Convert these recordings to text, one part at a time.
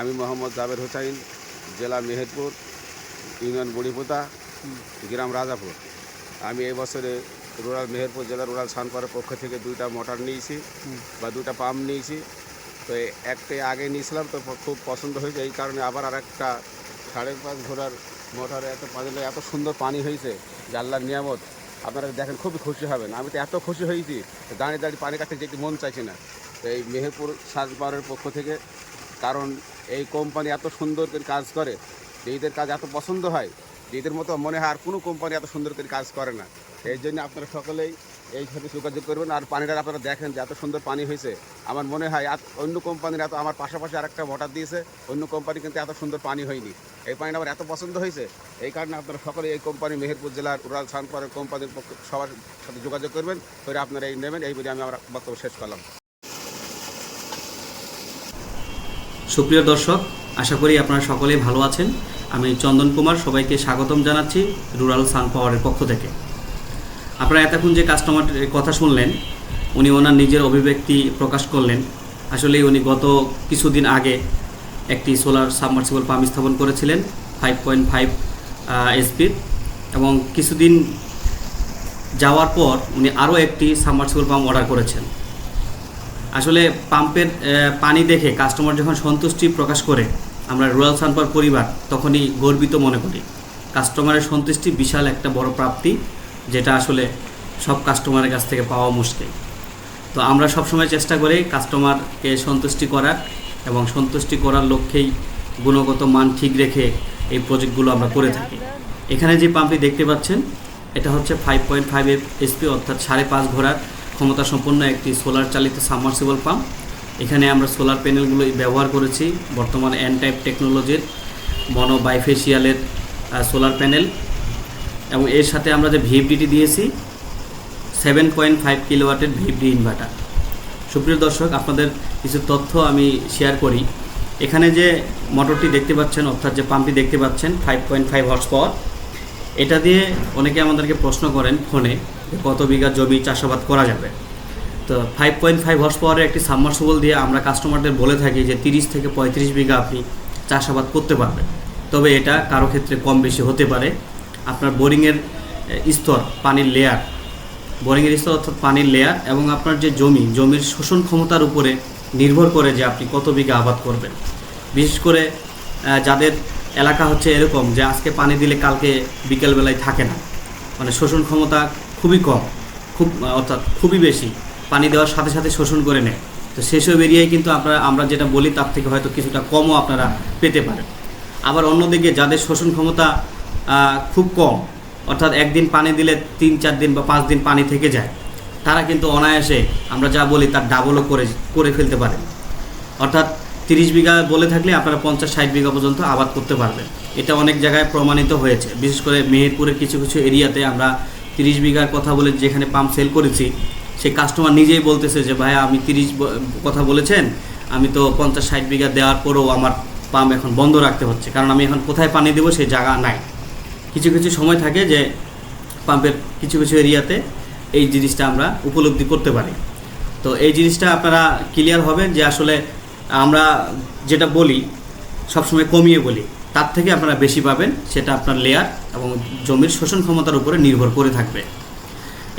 আমি মোহাম্মদ জাবের হোসাইন, জেলা মেহেরপুর, ইউনিয়ন বড়িপোতা, গ্রাম রাজাপুর। আমি এই বছরে রুরাল মেহেরপুর জেলা রুরাল সানপাড়ার পক্ষ থেকে দুইটা মোটর নিয়েছি বা দুইটা পাম্প নিয়েছি। তো একটা আগে নিয়েছিলাম, তো খুব পছন্দ হয়েছে। এই কারণে আবার আর একটা সাড়ে পাঁচ ঘোড়ার মোটরে এত পানি এত সুন্দর পানি হয়েছে, যে আল্লাহর নিয়ামত। আপনারা দেখেন, খুবই খুশি হবেন। আমি তো এত খুশি হয়েছি দাঁড়িয়ে দাঁড়িয়ে পানি কাটতে যেতে মন চাইছে না। তো এই মেহেরপুর সাজপাড়ের পক্ষ থেকে কারণ এই কোম্পানি এত সুন্দর করে কাজ করে যে এদের কাজ এত পছন্দ হয়, যে এদের মতো মনে হয় আর কোনো কোম্পানি এত সুন্দর করে কাজ করে না। এই জন্য আপনারা সকলেই এই সাথে যোগাযোগ করবেন আর পানিটা আপনারা দেখেন যে এত সুন্দর পানি হয়েছে। আমার মনে হয় এত- অন্য কোম্পানির এত আমার পাশাপাশি আরেকটা মোটর দিয়েছে, অন্য কোম্পানি কিন্তু এত সুন্দর পানি হয়নি। এই পানিটা আমার এত পছন্দ হয়েছে, এই কারণে আপনারা সকলে এই কোম্পানি মেহেরপুর জেলার উড়াল সানপাড়ের কোম্পানির পক্ষ সবার সাথে যোগাযোগ করবেন, করে আপনারা এই নেবেন, এই বলে আমি আমার বক্তব্য শেষ করলাম। সুপ্রিয় দর্শক, আশা করি আপনারা সকলেই ভালো আছেন। আমি চন্দন কুমার, সবাইকে স্বাগতম জানাচ্ছি রুরাল সান পাওয়ারের পক্ষ থেকে। আপনারা এতক্ষণ যে কাস্টমারের কথা শুনলেন, উনি ওনার নিজের অভিব্যক্তি প্রকাশ করলেন। আসলে উনি গত কিছুদিন আগে একটি সোলার সাবমার্সিবল পাম্প স্থাপন করেছিলেন ফাইভ পয়েন্ট ফাইভ এসপির এবং কিছুদিন যাওয়ার পর উনি আরও একটি সাবমার্সিবল পাম্প অর্ডার করেছেন। আসলে পাম্পের পানি দেখে কাস্টমার যখন সন্তুষ্টি প্রকাশ করে, আমরা রয়্যাল সানপার পরিবার তখনই গর্বিত মনে করি। কাস্টমারের সন্তুষ্টি বিশাল একটা বড় প্রাপ্তি, যেটা আসলে সব কাস্টমারের কাছ থেকে পাওয়া মুশকিল। তো আমরা সবসময় চেষ্টা করি কাস্টমারকে সন্তুষ্টি করার এবং সন্তুষ্টি করার লক্ষ্যেই গুণগত মান ঠিক রেখে এই প্রজেক্টগুলো আমরা করে থাকি। এখানে যে পাম্পটি দেখতে পাচ্ছেন, এটা হচ্ছে ফাইভ পয়েন্ট ফাইভ এসপি অর্থাৎ সাড়ে পাঁচ ঘোড়ার ক্ষমতা সম্পন্ন একটি সোলার চালিত সাবমার্সিবল পাম্প এখানে আমরা সোলার প্যানেলগুলো ব্যবহার করেছি, বর্তমানে এন টাইপ টেকনোলজির মনো বাইফেশিয়ালের সোলার প্যানেল এবং এর সাথে আমরা যে ভিএফডিটি দিয়েছি সেভেন পয়েন্ট ফাইভ কিলোওয়াটের ভিএফডি ইনভার্টার সুপ্রিয় দর্শক, আপনাদের কিছু তথ্য আমি শেয়ার করি। এখানে যে মোটরটি দেখতে পাচ্ছেন, অর্থাৎ যে পাম্পটি দেখতে পাচ্ছেন five point five horse power এটা দিয়ে অনেকে আমাদেরকে প্রশ্ন করেন ফোনে কত বিঘা জমি চাষাবাদ করা যাবে। তো ফাইভ পয়েন্ট ফাইভ হর্স পাওয়ারের একটি সাবমার্সিবল দিয়ে আমরা কাস্টমারদের বলে থাকি যে তিরিশ থেকে পঁয়ত্রিশ বিঘা আপনি চাষাবাদ করতে পারবেন। তবে এটা কারও ক্ষেত্রে কম বেশি হতে পারে। আপনার বোরিংয়ের স্তর, পানির লেয়ার বোরিংয়ের স্তর অর্থাৎ পানির লেয়ার এবং আপনার যে জমি, জমির শোষণ ক্ষমতার উপরে নির্ভর করে যে আপনি কত বিঘা আবাদ করবেন। বিশেষ করে যাদের এলাকা হচ্ছে এরকম যে আজকে পানি দিলে কালকে বিকেলবেলায় থাকে না। মানে শোষণ ক্ষমতা খুবই কম, খুব, অর্থাৎ খুবই বেশি। পানি দেওয়ার সাথে সাথে শোষণ করে নেয়। তো সেসব এরিয়ায় কিন্তু আমরা আমরা যেটা বলি তার থেকে হয়তো কিছুটা কমও আপনারা পেতে পারেন। আবার অন্যদিকে যাদের শোষণ ক্ষমতা খুব কম, অর্থাৎ একদিন পানি দিলে তিন চার দিন বা পাঁচ দিন পানি থেকে যায়, তারা কিন্তু অনায়াসে আমরা যা বলি তার ডাবলও করে করে ফেলতে পারেন। অর্থাৎ তিরিশ বিঘা বলে থাকলে আপনারা পঞ্চাশ, ষাট বিঘা পর্যন্ত আবাদ করতে পারবেন। এটা অনেক জায়গায় প্রমাণিত হয়েছে। বিশেষ করে মেহেরপুরের কিছু কিছু এরিয়াতে আমরা তিরিশ বিঘার কথা বলে যেখানে পাম্প সেল করেছি সেই কাস্টমার নিজেই বলতেছে যে, ভাই, আমি তিরিশ কথা বলেছেন, আমি তো পঞ্চাশ, ষাট বিঘা দেওয়ার পরেও আমার পাম্প এখন বন্ধ রাখতে হচ্ছে, কারণ আমি এখন কোথায় পানি দেবো সেই জায়গা নাই। কিছু কিছু সময় থাকে যে পাম্পের কিছু কিছু এরিয়াতে এই জিনিসটা আমরা উপলব্ধি করতে পারি। তো এই জিনিসটা আপনারা ক্লিয়ার হবেন যে আসলে আমরা যেটা বলি, সবসময় কমিয়ে বলি, তার থেকে আপনারা বেশি পাবেন, সেটা আপনার লেয়ার এবং জমির শোষণ ক্ষমতার উপরে নির্ভর করে থাকবে।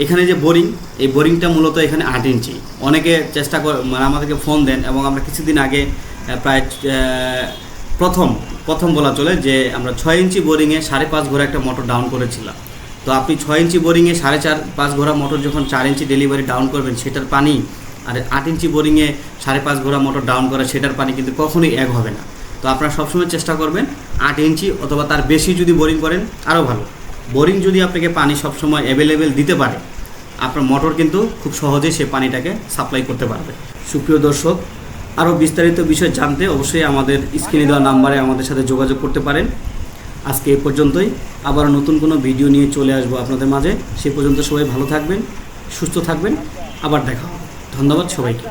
এখানে যে বোরিং এই বোরিংটা মূলত এখানে আট ইঞ্চি। অনেকে চেষ্টা করে মানে আমাদেরকে ফোন দেন এবং আমরা কিছুদিন আগে প্রায় প্রথম প্রথম বলা চলে যে আমরা ছয় ইঞ্চি বোরিংয়ে সাড়ে পাঁচ ঘোরা একটা মোটর ডাউন করেছিলাম। তো আপনি ছয় ইঞ্চি বোরিংয়ে সাড়ে চার, পাঁচ ঘোরা মোটর যখন চার ইঞ্চি ডেলিভারি ডাউন করবেন, সেটার পানি আর আট ইঞ্চি বোরিংয়ে সাড়ে পাঁচ ঘোড়া মোটর ডাউন করে সেটার পানি কিন্তু কখনোই এক হবে না। তো আপনারা সবসময় চেষ্টা করবেন আট ইঞ্চি অথবা তার বেশি যদি বোরিং করেন আরও ভালো। বোরিং যদি আপনাকে পানি সবসময় অ্যাভেলেবেল দিতে পারে, আপনার মোটর কিন্তু খুব সহজে সে পানিটাকে সাপ্লাই করতে পারবে। সুপ্রিয় দর্শক, আরও বিস্তারিত বিষয় জানতে অবশ্যই আমাদের স্ক্রিনে দেওয়া নাম্বারে আমাদের সাথে যোগাযোগ করতে পারেন। আজকে এ পর্যন্তই। আবার নতুন কোনো ভিডিও নিয়ে চলে আসব আপনাদের মাঝে। সে পর্যন্ত সবাই ভালো থাকবেন, সুস্থ থাকবেন। আবার দেখা হবে। ধন্যবাদ সবাইকে।